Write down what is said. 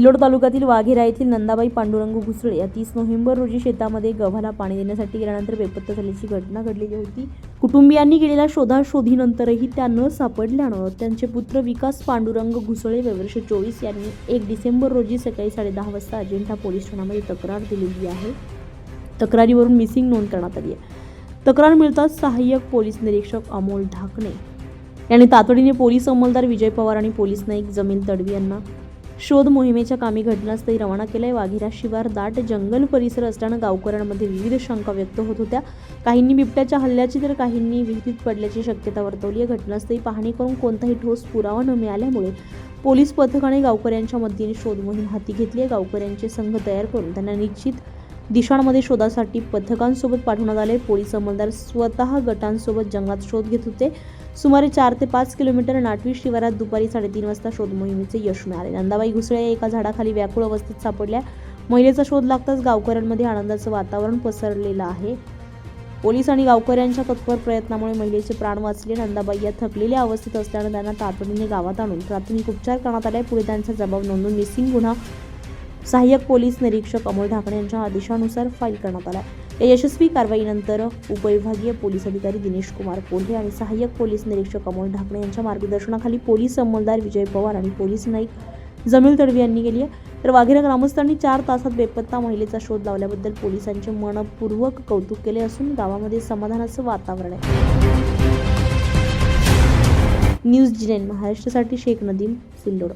सिल्लोड तालुक्यातील वाघेरा येथील नंदाबाई पांडुरंग घुसळे या तीस नोव्हेंबर रोजी शेतामध्ये गव्हाला पाणी देण्यासाठी गेल्यानंतर बेपत्ता झाल्याची घटना घडलेली होती. कुटुंबियांनी केलेल्या शोधाशोधीनंतरही त्या न सापडल्यानं त्यांचे पुत्र विकास पांडुरंग घुसळे वर्ष चोवीस यांनी एक डिसेंबर रोजी सकाळी साडेदहा वाजता अजिंठा पोलीस ठाण्यामध्ये तक्रार दिलेली आहे. तक्रारीवरून मिसिंग नोंद करण्यात आली आहे. तक्रार मिळताच सहाय्यक पोलीस निरीक्षक अमोल ढाकणे यांनी तातडीने पोलीस अंमलदार विजय पवार आणि पोलीस नाईक जमील तडवी यांना शोध मोहिमेच्या कामी घटनास्थळी रवाना केलंय वाघिरा शिवार दाट जंगल परिसर असल्यानं गावकऱ्यांमध्ये विविध शंका व्यक्त होत होत्या. काहींनी बिबट्याच्या हल्ल्याची तर काहींनी विहिरीत पडल्याची शक्यता वर्तवली आहे. घटनास्थळी पाहणी करून कोणताही ठोस पुरावा न मिळाल्यामुळे पोलीस पथकाने गावकऱ्यांच्या मदतीने शोध मोहीम हाती घेतली आहे. गावकऱ्यांचे संघ तयार करून त्यांना निश्चित दिशांमध्ये शोधासाठी पथकांसोबत पाठवण्यात आले पोलीस अंमलदार स्वतः गटांसोबत जंगलात शोध घेत होते. सुमारे चार ते पाच किलोमीटर नाटवी शिवारात दुपारी साडेतीन वाजता शोध मोहिमेचे यश मिळाले. नंदाबाई घुसळे एका झाडाखाली व्याकुळ अवस्थेत सापडल्या. महिलेचा शोध लागताच गावकऱ्यांमध्ये आनंदाचं वातावरण पसरलेलं आहे. पोलीस आणि गावकऱ्यांच्या तत्पर प्रयत्नामुळे महिलेचे प्राण वाचले. नंदाबाई या थकलेल्या अवस्थेत असल्यानं त्यांना तातडीने गावात आणून प्राथमिक उपचार करण्यात आले. पुढे त्यांचा जबाब नोंदवून मिसिंग गुन्हा सहाय्यक पोलीस निरीक्षक अमोल ढाकणे यांच्या आदेशानुसार फाईल करण्यात आला. या यशस्वी कारवाईनंतर उपविभागीय पोलीस अधिकारी दिनेश कुमार कोल्हे आणि सहाय्यक पोलीस निरीक्षक अमोल ढाकणे यांच्या मार्गदर्शनाखाली पोलीस अंमलदार विजय पवार आणि पोलीस नाईक जमील तडवी यांनी केली आहे. तर वाघेरा ग्रामस्थांनी चार तासात बेपत्ता महिलेचा शोध लावल्याबद्दल पोलिसांचे मनपूर्वक कौतुक केले असून गावामध्ये समाधानाचं वातावरण आहे. न्यूज जिनेन महाराष्ट्रासाठी शेख नदीम सिल्लोड.